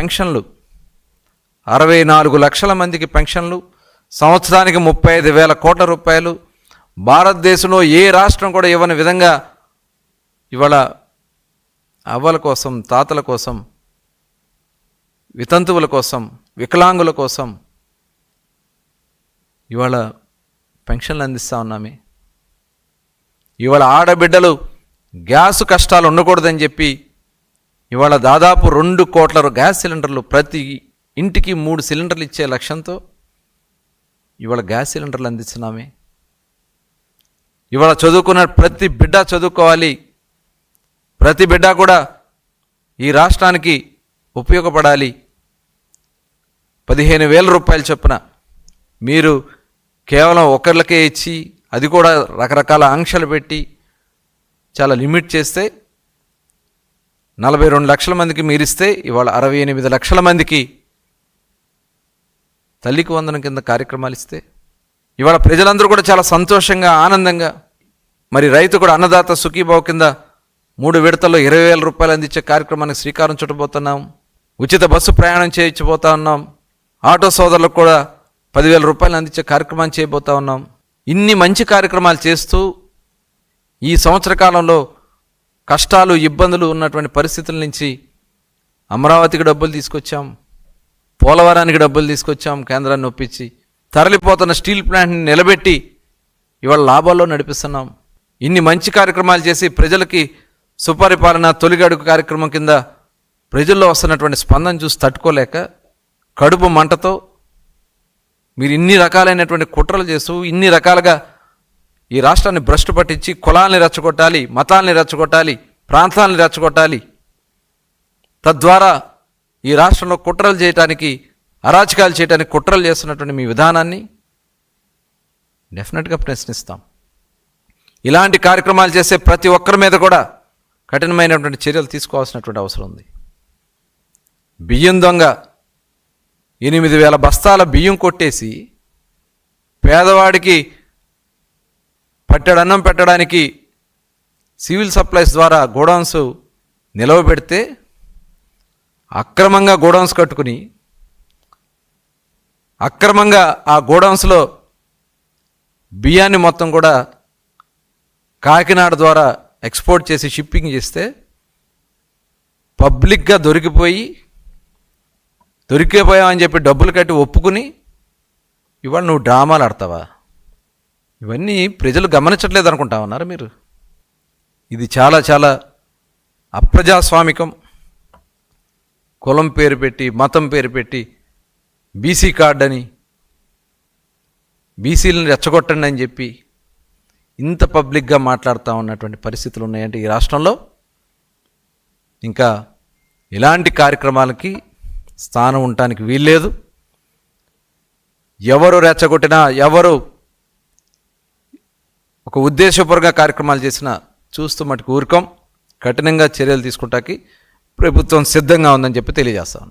పెన్షన్లు. అరవై నాలుగు లక్షల మందికి పెన్షన్లు సంవత్సరానికి ముప్పై ఐదు వేల కోట్ల రూపాయలు. భారతదేశంలో ఏ రాష్ట్రం కూడా ఇవ్వని విధంగా ఇవాళ అవ్వల కోసం తాతల కోసం వితంతువుల కోసం వికలాంగుల కోసం ఇవాళ పెన్షన్లు అందిస్తూ ఉన్నామే. ఇవాళ ఆడబిడ్డలు గ్యాస్ కష్టాలు ఉండకూడదని చెప్పి ఇవాళ దాదాపు రెండు కోట్ల గ్యాస్ సిలిండర్లు ప్రతి ఇంటికి మూడు సిలిండర్లు ఇచ్చే లక్ష్యంతో ఇవాళ గ్యాస్ సిలిండర్లు అందిస్తున్నామే. ఇవాళ చదువుకున్న ప్రతి బిడ్డ చదువుకోవాలి. ప్రతి బిడ్డ కూడా ఈ రాష్ట్రానికి ఉపయోగపడాలి. పదిహేను వేల రూపాయలు చొప్పున మీరు కేవలం ఒకరికే ఇచ్చి అది కూడా రకరకాల ఆంక్షలు పెట్టి చాలా లిమిట్ చేస్తే నలభై రెండు లక్షల మందికి మీరిస్తే ఇవాళ అరవై ఎనిమిది లక్షల మందికి తల్లికి వందనం కింద కార్యక్రమాలు ఇస్తే ఇవాళ ప్రజలందరూ కూడా చాలా సంతోషంగా ఆనందంగా మరి రైతు కూడా అన్నదాత సుఖీభావ కింద మూడు విడతల్లో ఇరవై వేల రూపాయలు అందించే కార్యక్రమానికి శ్రీకారం చుట్టబోతున్నాం. ఉచిత బస్సు ప్రయాణం చేయించబోతా ఉన్నాం. ఆటో సోదరులకు కూడా పదివేల రూపాయలు అందించే కార్యక్రమాన్ని చేయబోతా ఉన్నాం. ఇన్ని మంచి కార్యక్రమాలు చేస్తూ ఈ సంవత్సర కాలంలో కష్టాలు ఇబ్బందులు ఉన్నటువంటి పరిస్థితుల నుంచి అమరావతికి డబ్బులు తీసుకొచ్చాం. పోలవరానికి డబ్బులు తీసుకొచ్చాం కేంద్రాన్ని ఒప్పించి. తరలిపోతున్న స్టీల్ ప్లాంట్ని నిలబెట్టి ఇవాళ లాభాల్లో నడిపిస్తున్నాం. ఇన్ని మంచి కార్యక్రమాలు చేసి ప్రజలకి సుపరిపాలన తొలిగడుగు కార్యక్రమం కింద ప్రజల్లో వస్తున్నటువంటి స్పందన చూసి తట్టుకోలేక కడుపు మంటతో మీరు ఇన్ని రకాలైనటువంటి కుట్రలు చేస్తూ ఇన్ని రకాలుగా ఈ రాష్ట్రాన్ని భ్రష్టు పట్టించి కులాల్ని రెచ్చగొట్టాలి మతాల్ని రెచ్చగొట్టాలి ప్రాంతాలని రెచ్చగొట్టాలి. తద్వారా ఈ రాష్ట్రంలో కుట్రలు చేయటానికి అరాచకాలు చేయడానికి కుట్రలు చేస్తున్నటువంటి మీ విధానాన్ని డెఫినెట్గా ప్రశ్నిస్తాం. ఇలాంటి కార్యక్రమాలు చేసే ప్రతి ఒక్కరి మీద కూడా కఠినమైనటువంటి చర్యలు తీసుకోవాల్సినటువంటి అవసరం ఉంది. బియ్యం దొంగ ఎనిమిది వేల బస్తాల బియ్యం కొట్టేసి పేదవాడికి పట్టెడన్నం పెట్టడానికి సివిల్ సప్లైస్ ద్వారా గోడౌన్స్ నిలవ పెడితే అక్రమంగా గోడౌన్స్ కట్టుకుని అక్రమంగా ఆ గోడౌన్స్లో బియ్యాన్ని మొత్తం కూడా కాకినాడ ద్వారా ఎక్స్పోర్ట్ చేసి షిప్పింగ్ చేస్తే పబ్లిక్గా దొరికిపోయి దొరికిపోయామని చెప్పి డబ్బులు కట్టి ఒప్పుకుని ఇవాళ నువ్వు డ్రామాలు ఆడతావా? ఇవన్నీ ప్రజలు గమనించట్లేదు అనుకుంటా ఉన్నారు మీరు? ఇది చాలా చాలా అప్రజాస్వామికం. కులం పేరు పెట్టి మతం పేరు పెట్టి బీసీ కార్డ్ అని బీసీలను రెచ్చగొట్టండి అని చెప్పి ఇంత పబ్లిక్గా మాట్లాడుతూ ఉన్నటువంటి పరిస్థితులు ఉన్నాయంటే ఈ రాష్ట్రంలో ఇంకా ఇలాంటి కార్యక్రమాలకి స్థానం ఉండటానికి వీల్లేదు. ఎవరు రెచ్చగొట్టినా ఎవరు ఒక ఉద్దేశపూర్వక కార్యక్రమాలు చేసిన చూస్తూ మటుకు ఊరుకోం. కఠినంగా చర్యలు తీసుకుంటాకి ప్రభుత్వం సిద్ధంగా ఉందని చెప్పి తెలియజేస్తాను